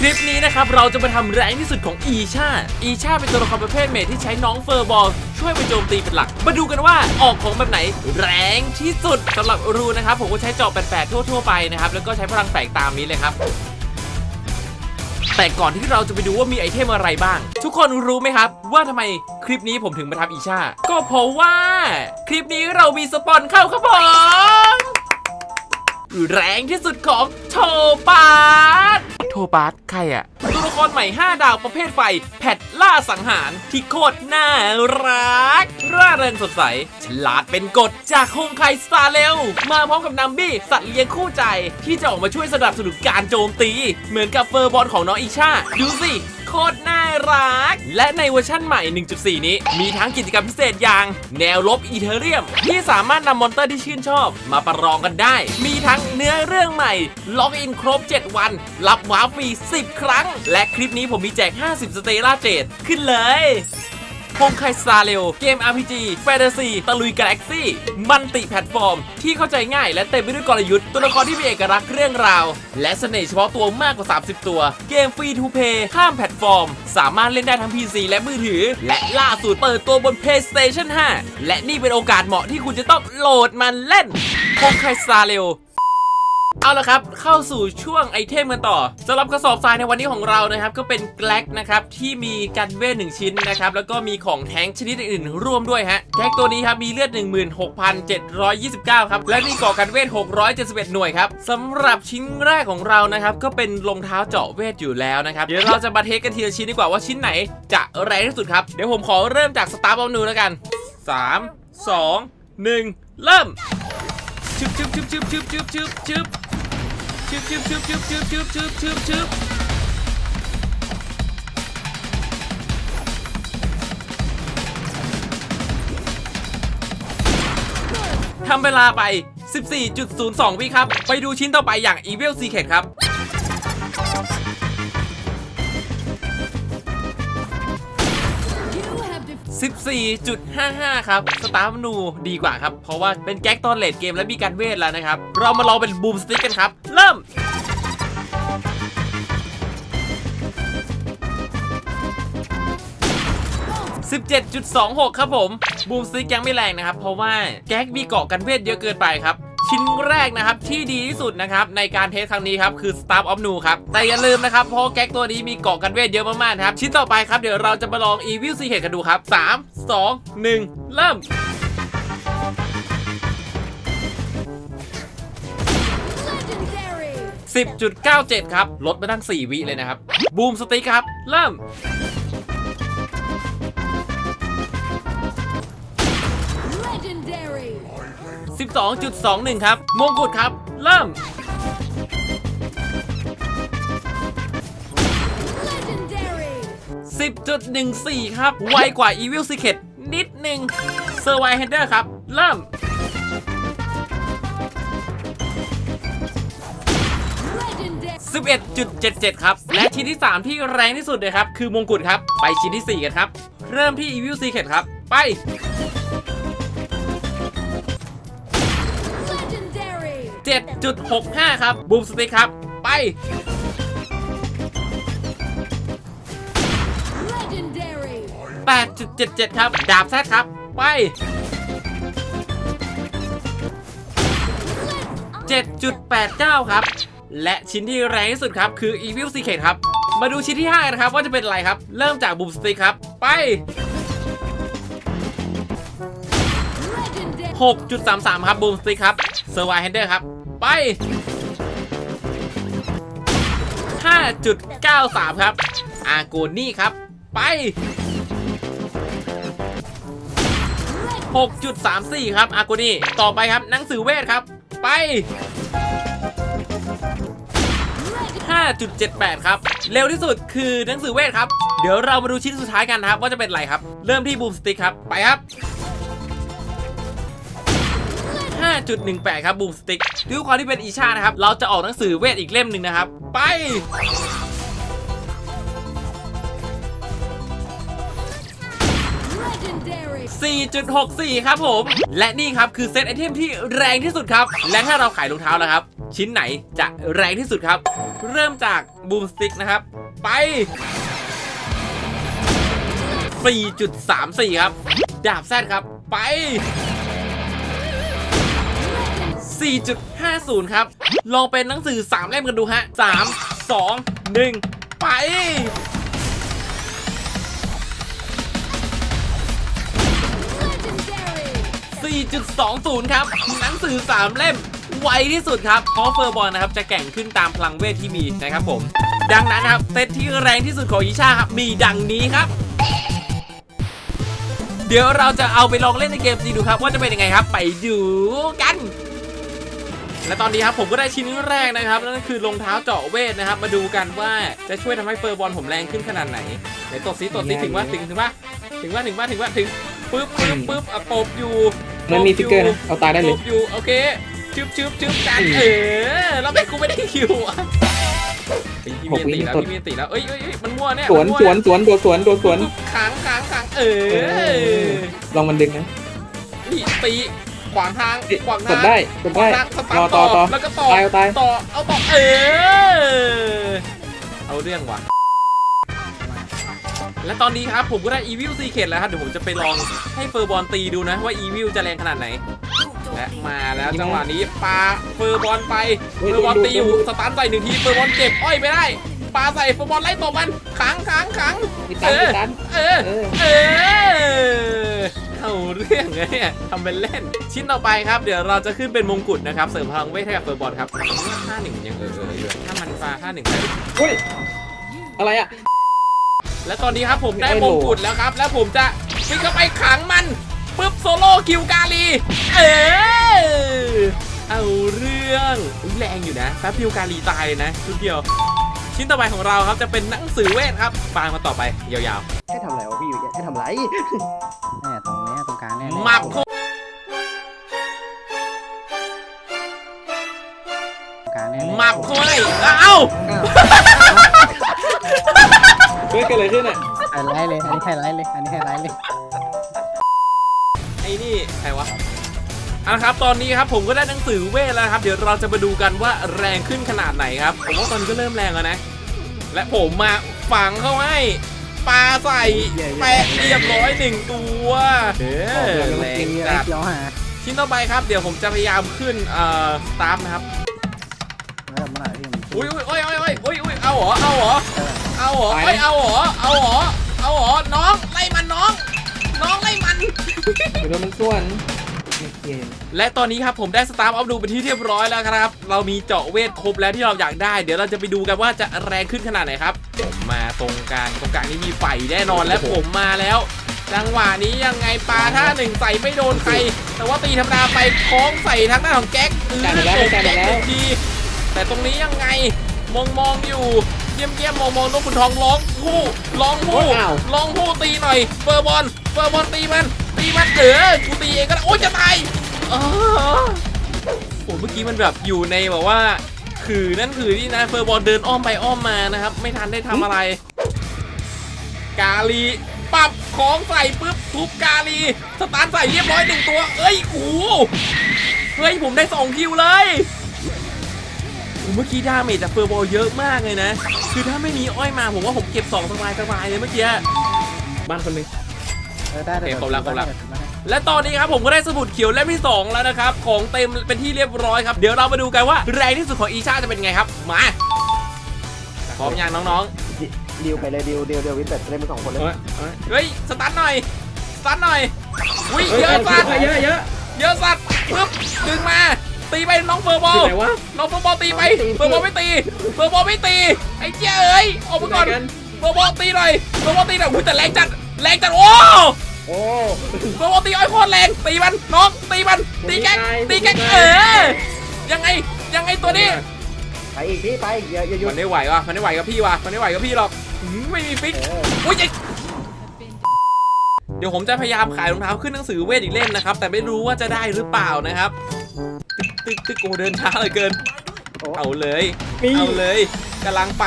คลิปนี้นะครับเราจะมาทำแรงที่สุดของอีชา อีชาเป็นตัวละครประเภทเมทที่ใช้น้องเฟอร์บอลช่วยไปโจมตีเป็นหลัก มาดูกันว่าออกของแบบไหนแรงที่สุดสำหรับรูนะครับผมก็ใช้จาะแปดๆทั่วๆไปนะครับแล้วก็ใช้พลังแฝงตามนี้เลยครับแต่ก่อนที่เราจะไปดูว่ามีไอเทมอะไรบ้าง ทุกคนรู้ไหมครับ ว่าทำไมคลิปนี้ผมถึงมาทำอีชา ก็เพราะว่า คลิปนี้เรามีสปอนเข้าครับผมแรงที่สุดของโทปาสโทบาสใครอะตัวละครใหม่ 5 ดาวประเภทไฟ แพท ล่าสังหารที่โคตรน่ารัก ร่าเริงสดใส ฉลาดเป็นกฎจากโคงไคสตาร์เร็ว มาพร้อมกับนัมบี้ สัตว์เลี้ยงคู่ใจ ที่จะออกมาช่วยสนับสนุนการโจมตี เหมือนกับเฟอร์บอลของน้องอิชา ดูสิโคตรน่ารัก และในเวอร์ชั่นใหม่ 1.4 นี้ มีทั้งกิจกรรมพิเศษอย่าง แนวลบอีเทเรียม ที่สามารถนำมอนเตอร์ที่ชื่นชอบ มาประลองกันได้ มีทั้งเนื้อเรื่องใหม่ ล็อกอินครบ 7 วัน รับว้าวฟรี 10 ครั้ง และคลิปนี้ผมมีแจก 50 สเตล่าเจดขึ้นเลยพงไคสตาเร็วเกม RPG แฟนตาซีตะลุยกาแล็กซี่มันติแพลตฟอร์ม ที่เข้าใจง่ายและเต็มไปด้วยกลยุทธ์ตัวละครที่มีเอกลักษณ์เรื่องราว และเสน่ห์เฉพาะตัวมากกว่า 30 ตัว เกมฟรีทูเพย์ข้ามแพลตฟอร์ม สามารถเล่นได้ทั้ง PC และมือถือ และล่าสุดเปิดตัวบน PlayStation 5 และนี่เป็นโอกาสเหมาะที่คุณจะต้องโหลดมันเล่นพงไคสตาเร็ว เอาละครับ เข้าสู่ช่วงไอเทมกันต่อสำหรับกระสอบทรายในวันนี้ของเรานะครับ ก็เป็นแกล็กนะครับ ที่มีกันเวทหนึ่งชิ้นนะครับ แล้วก็มีของแท้งชนิดอื่นๆร่วมด้วยฮะแก๊กตัวนี้ครับ มีเลือด 16,729 ครับ และมีเกาะกันเวท 671 หน่วยครับสำหรับชิ้นแรกของเรานะครับ ก็เป็นรองเท้าเจาะเวทอยู่แล้วนะครับ เดี๋ยวเราจะมาเทสกันทีละชิ้นดีกว่าว่าชิ้นไหนจะแรงที่สุดครับ เดี๋ยวผมขอเริ่มจากสตาร์บอมนูแล้วกัน 3 2 1 เริ่มชึบชึบชึบชึบชึบชึบชึบชึ บชึบชึบชึบชึบชึบชึบชึบชึบชึบทำเวลาไป 14.02 วิครับ ไปดูชิ้นต่อไปอย่าง Evil Secret ครับ 14.55 ครับ สตาร์มนูดีกว่าครับ เพราะว่าเป็นแก๊กตอนเลดเกมและมีการเวทแล้วนะครับ เรามาลองเป็นบูมสติ๊กกันครับ เริ่ม17.26 ครับผม บูมสติกยังไม่แรงนะครับ เพราะว่าแก๊กมีเกาะกันเวทเยอะเกินไปครับ ชิ้นแรกนะครับที่ดีที่สุดนะครับในการเทสครั้งนี้ครับคือ Star of Nu ครับแต่อย่าลืมนะครับเพราะแก๊กตัวนี้มีเกาะกันเวทเยอะมากๆนะครับชิ้นต่อไปครับเดี๋ยวเราจะมาลอง Evil Secret กันดูครับ 3 2 1 เริ่ม10.97 ครับ ลดมาตั้ง 4 วิเลยนะครับ บูมสติ๊กครับ เริ่ม 12.21 ครับ มงกุฎครับ เริ่ม Legendary! 10.14 ครับ ไวกว่า Evil Secret นิดหนึ่ง s u r v i v Header ครับ เริ่ม Legendary! 11.77 ครับ และชิ้นที่ 3 ที่แรงที่สุดเลยครับ คือมงกุฎครับ ไปชิ้นที่ 4 กันครับ เริ่มที่ Evil Secret ครับ ไป 7.65 ครับ บูมสติ๊กครับ ไป 8.77 ครับ ดาบแซดครับ ไป 7.89 ครับ และชิ้นที่แรงที่สุดครับ คือ Evil Secret ครับ มาดูชิ้นที่ 5 นะครับ ว่าจะเป็นอะไรครับ เริ่มจากบูมสติ๊กครับ ไป 6.33 ครับบูมสติ๊กครับเซอร์ไวเฮนเดอร์ครับ ไป 5.93 ครับ อาโกนี่ครับ ไป 6.34 ครับ อาโกนี่ ต่อไปครับหนังสือเวทครับ ไป 5.78 ครับ เร็วที่สุดคือหนังสือเวทครับ เดี๋ยวเรามาดูชิ้นสุดท้ายกันครับ ว่าจะเป็นอะไรครับ เริ่มที่บูมสติ๊กครับ ไปครับ 5.18 ครับบูมสติ๊กด้วยความที่เป็นอีชานะครับ เราจะออกหนังสือเวทอีกเล่มหนึ่งนะครับ ไป Legendary! 4.64 ครับผม และนี่ครับคือเซตไอเทมที่แรงที่สุดครับ และถ้าเราขายรองเท้าแล้วครับ ชิ้นไหนจะแรงที่สุดครับ เริ่มจากบูมสติ๊กนะครับ ไป 4.34 ครับ ดาบแซดครับ ไป 4.50 ครับ ลองเป็นหนังสือ 3 เล่มกันดูฮะ 3 2 1 ไป 4.20 ครับ หนังสือ 3 เล่ม ไวที่สุดครับเพราะเฟอร์บอลนะครับ จะแก่งขึ้นตามพลังเวทที่มีนะครับผม ดังนั้นครับ เซตที่แรงที่สุดของอิชาครับ มีดังนี้ครับเดี๋ยวเราจะเอาไปลองเล่นในเกมจริงดูครับ ว่าจะเป็นยังไงครับ ไปดูกัน และตอนนี้ครับผมก็ได้ชิ้นแรกนะครับนั่นคือรองเท้าเจาะเวทนะครับ มาดูกันว่าจะช่วยทำให้เฟอร์บอลผมแรงขึ้นขนาดไหนไหนตบซิตบซิถึงว่าถึงถึงว่าถึงว่าถึงว่าถึงว่าถึงปึ๊บปึ๊บปึ๊บอะตบอยู่มันมีฟิกเกอร์นะเอาตายได้เลยตบอยู่โอเคชึบชึบชึบกันเออแล้วไม่กูไม่ได้คิวอะพี่มีอันตีแล้วพี่มีอันตีแล้วเอ้ยเอ้ยมันมั่วเนี่ยสวนสวนสวนโดดสวนโดดสวนขังขังขังเอเออลองมันดึงนะนี่ตี ขวางทางขวางกทาดงได้กดขวาได้งทางสรอตาต่อร์ทต่ต่ออแล้วก็ต่อตายเอาตายต่อเอาต่อเออเอาเรื่องว่ะและตอนนี้ครับผมก็ได้อีวิลซีเคทแล้วครับเดี๋ยวผมจะไปลองให้เฟอร์บอลตีดูนะว่าอีวิลจะแรงขนาดไหนและมาแล้วจังหวะนี้ปาเฟอร์บอลไปเฟอร์บอลตีอยู่สตาร์ทใส่หนึ่งทีเฟอร์บอลเก็บอ้อยไม่ได้ปาใส่เฟอร์บอลไล่ตบมันขังขังขังมีตันมีตันเออเออเออ เอาเรื่องไงเนี่ยทำเป็นเล่น ชิ้นต่อไปครับ เดี๋ยวเราจะขึ้นเป็นมงกุฎนะครับเสริมพลังเวทให้กับเฟอร์บอลครับห้าหนึ่งยังเออเอออยู่ถ้ามันฟ้าห้าหนึ่งไปเฮ้ยอะไรอะ และตอนนี้ครับผมได้ไอ้มโหลงกุฎแล้วครับ แล้วผมจะวิ่งเข้าไปขังมันปุ๊บโซโล่คิวกาลี เออเอาเรื่องอุ๊ยแรงอยู่นะแป๊บเดียวกาลีตายเลยนะชุดเดียว ชิ้นต่อไปของเราครับจะเป็นหนังสือเวทครับฟังมาต่อไปยาวให้ทำอะไรวะพี่อยู่ให้ทำไรเนี่ยตรง เนี้ยตรงกลางเนี่ยๆมับโคตรงกลางเนี่ยมับโคเลยเอ้าเฮ้ยเกิดอะไรขึ้นอะไฮไลท์เลยอันนี้ไฮไลท์เลยอันนี้ไฮไลท์เลยไอ้นี่ใครวะเอาละครับตอนนี้ครับผมก็ได้หนังสือเวทแล้วครับ เดี๋ยวเราจะมาดูกันว่าแรงขึ้นขนาดไหนครับผมว่าตอนนี้ก็เริ่มแรงแล้วนะ และผมมาฝังเข้าให้ ปลาใส่แปะเรียบร้อยหนึ่งตัวเออแรงมีอะไรจัดเกี่ยวหาชิ้นต่อไปครับเดี๋ยวผมจะพยายามขึ้นเอ่อสตาร์นะครับแล้วเมื่อไหร่พี่มันอุ้ยอุ้ยอุ้ยอุ้ยอุ้ยอุ้ยเอาเหรอเอาเหรอเออเอาเหรอไปนะเอ้ยเอาเหรอเอาเหรอเอาเหรอน้องไล่มันน้อง น้องไล่มันเดี๋ยวมันส่วน เกม และตอนนี้ครับผมได้สตาร์อัพดูเป็นที่เรียบร้อยแล้วครับ เรามีเจาะเวทครบแล้วที่เราอยากได้ เดี๋ยวเราจะไปดูกันว่าจะแรงขึ้นขนาดไหนครับ ผมมาตรงกลางตรงกลางนี่มีไฟแน่นอนและผมมาแล้วจังหวะนี้ยังไงปลาท่าหนึ่งใส่ไม่โดนใคร แต่ว่าตีธรรมดาไปคล้องใส่ทางหน้าของแก๊กเออจ่ายไปแล้วตกจ่ายไปแก๊กแล้วหนึ่งทีแต่ตรงนี้ยังไงมองมองอยู่เยี่ยมเยี่ยมมองมองนกขุนทองร้องผู้ร้องผู้อ้าวร้องผู้ตีหน่อยเฟอร์บอลเฟอร์บอลตีมัน ตีมันเออกูตีเองก็ได้โอ้ยจะตายโอ๋อโอ้เมื่อกี้มันแบบอยู่ในแบบว่า คือนั่นคือที่นะเฟอร์บอลเดินอ้อมไปอ้อมมานะครับ ไม่ทันได้ทำอะไร กาลีปรับของใส่ปุ๊บทุบกาลีสตาร์ทใส่เรียบร้อยหนึ่งตัว เอ้ยโอ้เฮ้ยผมได้สองคิวเลยโอ้เมื่อกี้ดาเมจจากเฟอร์บอลเยอะมากเลยนะ คือถ้าไม่มีอ้อยมาผมว่าผมเก็บสองสบายสบายเลยเมื่อกี้ บ้านคนหนึ่ง ได้ได้โอเคครบแล้วครบแล้วได้ได้ได้และตอนนี้ครับผมก็ได้สมุดเขียวเล่มที่ 2 แล้วนะครับ ของเต็มเป็นที่เรียบร้อยครับ เดี๋ยวเรามาดูกันว่าแรงที่สุดของอีชาจะเป็นไงครับ มา พร้อมยังน้องดิวไปเลยดิวดิวดิววินเต็ดเล่นเป็นสองคนเลยเฮ้ยเฮ้ยๆ เฮ้ย สตาร์ทหน่อย สตาร์ทหน่อยอุ้ยเฮ้ยเยอะสัตว์เยอะเยอะเยอะสัตว์ปึ๊บดึงมา ตีไปน้องเฟอร์บอลที่ไหนวะ น้องเฟอร์บอลตีไปเฟอร์บอลไม่ตี เฟอร์บอลไม่ตี ไอ้เจ้าเอ้ยออกมาก่อนที่ไหนกัน เฟอร์บอลตีหน่อย เฟอร์บอลตีหน่อยอุ้ยแต่แรงจัด แรงจัด โอ้ โอ้เฟอร์บอลตีอ้อยโคตรแรงตีมันน้องตีมันตีแก๊กผมไม่ตายตีแก๊กผมไม่เอตายอยังไงยังไงตัวนี้ไปอีกพี่ไปอย่าอย่าหยุดมันไม่ไหวว่ะมันไม่ไหวกับพี่ว่ะมันไม่ไหวกับพี่หรอกหืมไม่มีฟิกเอออุ้ยไอ้เดี๋ยวผมจะพยายามขายรองเท้าขึ้นหนังสือเวทอีกเล่มนะครับ แต่ไม่รู้ว่าจะได้หรือเปล่านะครับ ตึกตึกตึกโอ้เดินช้าเหลือเกินโอ้เอาเลยนี่เอาเลยกำลังไป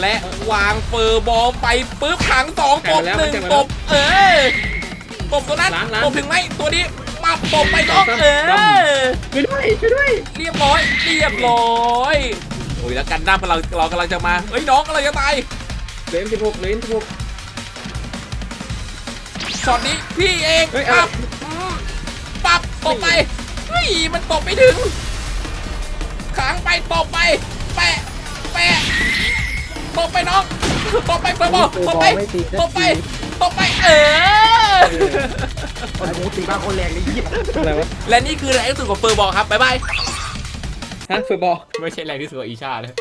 และวางเฟอร์บอลไปปุ๊บขังสองตบหนึ่งตบเออ ตบตัวนั้นล้างล้างตบถึงไหมตัวนี้ปับตบไปน้องล้างเอล้างอช่วยด้วยช่วยด้วยเรียบร้อยเรียบร้อยโออ้ยแล้วกันด้ามเราเรากำลังจะมาเฮ้ยน้องกำลังจะตายเหลยสิบหกเหลยสิบหก ช็อตนี้พี่เองเฮ้ยปั๊เอาบอืมปั๊บตบไปเฮ้ยมันตบไม่ถึงค้างไปตบไปแปะแปะตบไปน้องตบไปเปิดบอลตบไปตบไป ตบไปเออ โอ้โหตีบ้าคนแรงเลยยี่อะไรวะและนี่คือแรงที่สุดของเฟอร์บอลครับบ๊ายบาย ฮะเฟอร์บอลไม่ใช่แรงที่สุดของอีชาเลย